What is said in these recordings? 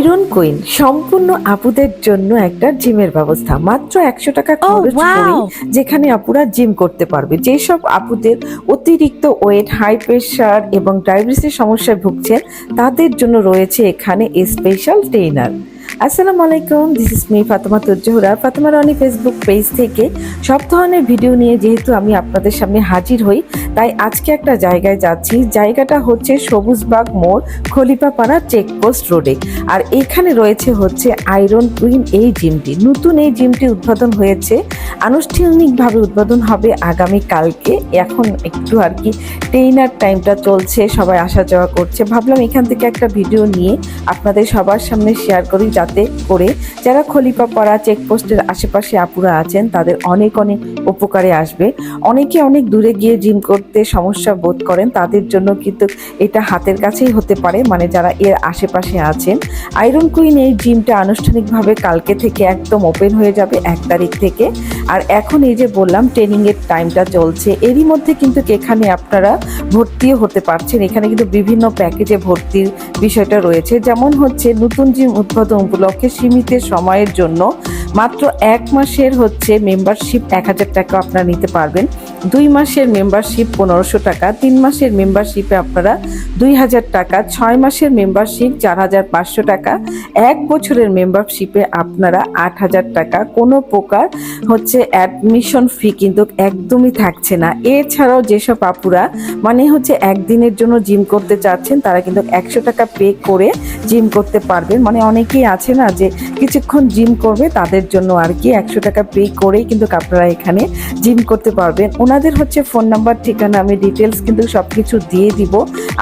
Iron queen সম্পূর্ণ আপুদের জন্য একটা জিমের ব্যবস্থা। মাত্র একশো টাকা খরচ করে যেখানে আপুরা জিম করতে পারবে। যেসব আপুদের অতিরিক্ত ওয়েট হাই প্রেশার এবং ডায়াবেটিসের সমস্যায় ভুগছেন তাদের জন্য রয়েছে এখানে স্পেশাল ট্রেনার আসসালামু আলাইকুম this is me Fatema Tuzzohra Fatema Roni Facebook page থেকে সব ধরনের ভিডিও নিয়ে যেহেতু আমি আপনাদের সামনে হাজির হই তাই আজকে একটা জায়গায় যাচ্ছি। জায়গাটা হচ্ছে সবুজবাগ মোড়, খলিফাপাড়া চেকপোস্ট রোডে আর এখানে রয়েছে হচ্ছে আয়রন কুইন এই জিমটি নতুন এই জিমটি উদ্বোধন হয়েছে। আনুষ্ঠানিকভাবে উদ্বোধন হবে আগামী কালকে। এখন একটু আর কি ট্রেনার টাইমটা চলছে, সবাই আসা যাওয়া করছে। ভাবলাম এখান থেকে একটা ভিডিও নিয়ে আপনাদের সবার সামনে শেয়ার করি যাতে করে যারা খলিফাপাড়া চেকপোস্টের আশেপাশে আপুরা আছেন, তাদের অনেক অনেক উপকারে আসবে। অনেকে অনেক দূরে গিয়ে জিম করতে সমস্যা বোধ করেন, তাদের জন্য কিন্তু এটা হাতের কাছেই হতে পারে। মানে যারা এর আশেপাশে আছেন আয়রন কুইন এই জিমটা আনুষ্ঠানিকভাবে কালকে থেকে একদম ওপেন হয়ে যাবে এক তারিখ থেকে। আর এখন এই যে বললাম ট্রেনিংয়ের টাইমটা চলছে, এরই মধ্যে কিন্তু এখানে আপনারা ভর্তিও হতে পারছেন। এখানে কিন্তু বিভিন্ন প্যাকেজে ভর্তির বিষয়টা রয়েছে। যেমন হচ্ছে, নতুন জিম উদ্বোধন উপলক্ষে সীমিত সময়ের জন্য মাত্র এক মাসের হচ্ছে মেম্বারশিপ এক হাজার টাকা আপনারা নিতে পারবেন। দুই মাসের মেম্বারশিপ পনেরোশো টাকা, তিন মাসের মেম্বারশিপে আপনারা দুই হাজার টাকা, ছয় মাসের মেম্বারশিপ চার হাজার পাঁচশো টাকা, এক বছরের মেম্বারশিপে আপনারা আট হাজার টাকা। কোনো প্রকার হচ্ছে অ্যাডমিশন ফি কিন্তু একদমই থাকছে না। এছাড়াও যেসব আপুরা মানে হচ্ছে একদিনের জন্য জিম করতে চাচ্ছেন, তারা কিন্তু একশো টাকা পে করে জিম করতে পারবেন। মানে অনেকেই আছে না যে কিছুক্ষণ জিম করবে, তাদের জন্য আর কি একশো টাকা পে করেই কিন্তু আপনারা এখানে জিম করতে পারবেন। ওনাদের হচ্ছে ফোন নাম্বার, ঠিকানা, আমি ডিটেলস কিন্তু সব কিছু দিয়ে দিব।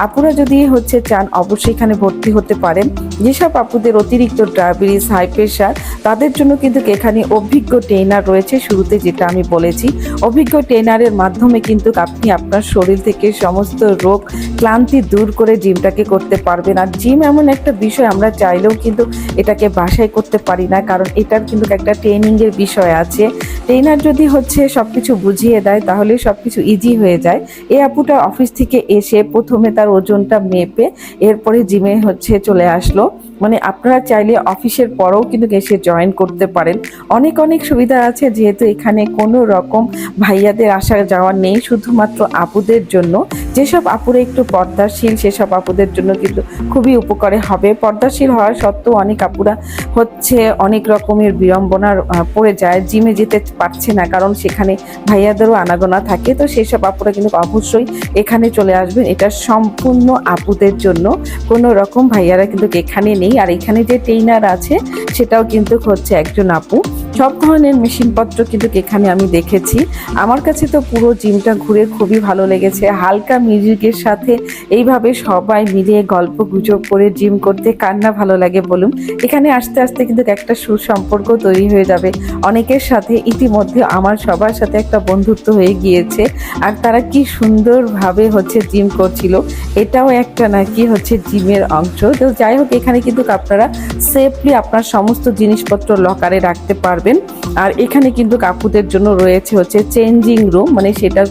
আপুরা যদি হচ্ছে চান, অবশ্যই এখানে ভর্তি হতে পারেন। যেসব আপুদের অতিরিক্ত ডায়াবেটিস হাই প্রেশার তাদের জন্য কিন্তু এখানে অভিজ্ঞ ট্রেনার রয়েছে। শুরুতে যেটা আমি বলেছি, অভিজ্ঞ ট্রেনারের মাধ্যমে কিন্তু আপনি আপনার শরীর থেকে সমস্ত রোগ, ক্লান্তি দূর করে জিমটাকে করতে পারবেন। আর জিম এমন একটা বিষয়, আমরা চাইলেও কিন্তু এটাকে বাসায় করতে পারি না, কারণ এটার কিন্তু একটা ট্রেনিংয়ের বিষয় আছে। ট্রেনার যদি হচ্ছে সব কিছু বুঝিয়ে দেয়, তাহলে সবকিছু ইজি হয়ে যায়। এ আপুটা অফিস থেকে এসে প্রথমে তার ওজনটা মেপে এরপরে জিমে হচ্ছে চলে আসলো। মানে আপনারা চাইলে অফিসের পরেও কিন্তু এসে জয়েন করতে পারেন। অনেক অনেক সুবিধা আছে যেহেতু এখানে কোনো রকম ভাইয়াদের আসা যাওয়া নেই, শুধুমাত্র আপুদের জন্য। যেসব আপুরা একটু পর্দাশীল, সেসব আপুদের জন্য কিন্তু খুবই উপকারে হবে। পর্দাশীল হওয়ার সত্ত্বেও অনেক আপুরা হচ্ছে অনেক রকমের বিড়ম্বনার পড়ে যায় জিমে যেতে পারছে না, কারণ সেখানে ভাইয়াদেরও আনাগোনা থাকে। তো সেসব আপুরা কিন্তু অবশ্যই এখানে চলে আসবেন। এটা সম্পূর্ণ আপুদের জন্য। কোনো রকম ভাইয়ারা কিন্তু এখানে নেই। আর এখানে যে ট্রেনার আছে সেটাও কিন্তু হচ্ছে একজন আপু। সব ধরনের মেশিনপত্র কিন্তু এখানে আমি দেখেছি। আমার কাছে তো পুরো জিমটা ঘুরে খুবই ভালো লেগেছে। হালকা মিউজিকের সাথে এইভাবে সবাই মিলে গল্প গুজব করে জিম করতে কার না ভালো লাগে বলুন। এখানে আস্তে আস্তে কিন্তু একটা সুসম্পর্ক তৈরি হয়ে যাবে। অনেকের সাথে ইতিমধ্যে আমার সবার সাথে একটা বন্ধুত্ব হয়ে গিয়েছে আর তারা কি সুন্দরভাবে হচ্ছে জিম করছিল, এটাও একটা নাকি হচ্ছে জিমের অংশ। তো যাই হোক, এখানে কিন্তু আপনারা সেফলি আপনার সমস্ত জিনিসপত্র লকারে রাখতে পারবেন। আর এখানে কিন্তু কাপুদের জন্য রয়েছে হচ্ছে চেঞ্জিং রুম মানে সেটা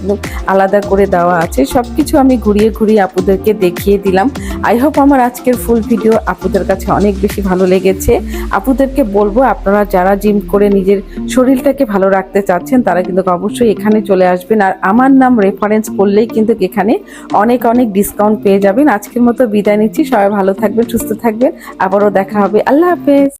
আলাদা করে দেওয়া আছে। সবকিছু আমি ঘুরিয়ে ঘুরিয়ে আপুদেরকে দেখিয়ে দিলাম। আই হোপ আমার আজকের ফুল ভিডিও আপুদের কাছে অনেক বেশি ভালো লেগেছে। আপুদেরকে বলব, আপনারা যারা জিম করে নিজের শরীরটাকে ভালো রাখতে চাচ্ছেন, তারা কিন্তু অবশ্যই এখানে চলে আসবেন। আর আমার নাম রেফারেন্স করলেই কিন্তু এখানে অনেক অনেক ডিসকাউন্ট পেয়ে যাবেন। আজকের মতো বিদায় নিচ্ছি। সবাই ভালো থাকবেন, সুস্থ থাকবেন। আবারও দেখা হবে। আল্লাহ হাফেজ।